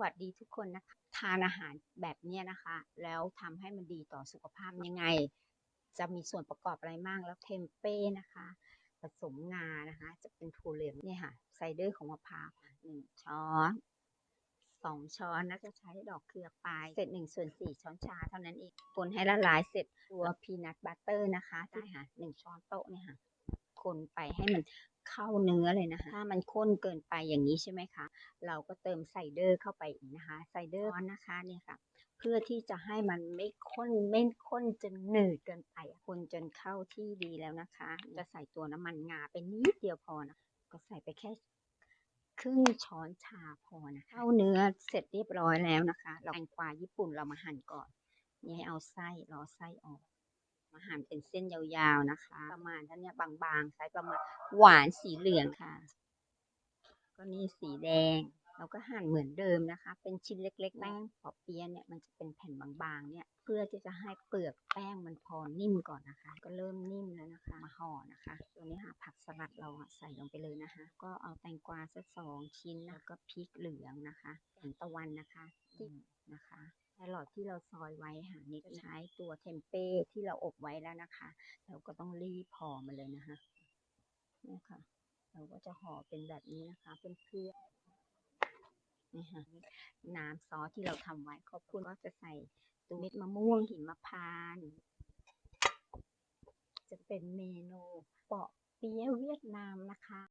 วัสดีทุกคนนะคะทานอาหารแบบเนี้ยนะคะ แล้วทำให้มันดีต่อสุขภาพยังไง จะมีส่วนประกอบอะไรบ้างแล้วเทมเป้นะคะ ผสมงานะคะ จะเป็นถั่วเหลืองเนี่ยค่ะไซเดอร์ของมะพร้าวหนึ่งช้อนสองช้อนนะจะใช้ดอกเกลือไปเสร็จหนึ่งส่วนสี่ช้อนชาเท่านั้นเองคนให้ละลายเสร็จตัวพีนัทบัตเตอร์นะคะได้ค่ะหนึ่งช้อนโต๊ะเนี่ยค่ะคนไปให้มัน เข้าเนื้อเลยนะคะ ถ้ามันข้นเกินไปอย่างนี้ใช่ไหมคะ เราก็เติมไซเดอร์เข้าไปอีกนะคะไซเดอร์นะคะเนี่ยค่ะ เพื่อที่จะให้มันไม่ข้นไม่ข้นจนหนืดเกินไปคนจนเข้าที่ดีแล้วนะคะ จะใส่ตัวน้ำมันงาไปนิดเดียวพอนะก็ใส่ไปแค่ครึ่งช้อนชาพอนะะเข้าเนื้อเสร็จเรียบร้อยแล้วนะคะ เราแตงกวาญี่ปุ่นเรามาหั่นก่อนนี่ให้เอาไส้รอไส้ออก มาหั่นเป็นเส้นยาวๆนะคะ ประมาณท่านี้บางๆไซส์ประมาณหวานสีเหลืองค่ะ ก็นี่สีแดง เราก็หั่นเหมือนเดิมนะคะ เป็นชิ้นเล็กๆแป้งปอเปี๊ยะเนี่ยมันจะเป็นแผ่นบางๆเนี่ยเพื่อที่จะให้เปลือกแป้งมันพอนิ่มก่อนนะคะ ก็เริ่มนิ่มแล้วนะคะมาห่อนะคะตัวนี้ค่ะผักสลัดเราอะใส่ลงไปเลยนะคะ ก็เอาแตงกวาสักสองชิ้นแล้วก็พริกเหลืองนะคะแตงตะวันนะคะที่นะคะแครอทที่เราซอยไว้ค่ะนี่ก็ใช้ตัวเทมเป้ที่เราอบไว้แล้วนะคะ เราก็ต้องรีบห่อมาเลยนะคะเนี่ยค่ะ เราก็จะห่อเป็นแบบนี้นะคะเพื่อนๆ นี่ค่ะน้ำซอสที่เราทำไว้ขอบคุณก็จะใส่ตัวเม็ดมะม่วงหิมพานต์จะเป็นเมนูเปาะเปี๊ยะเวียดนามนะคะ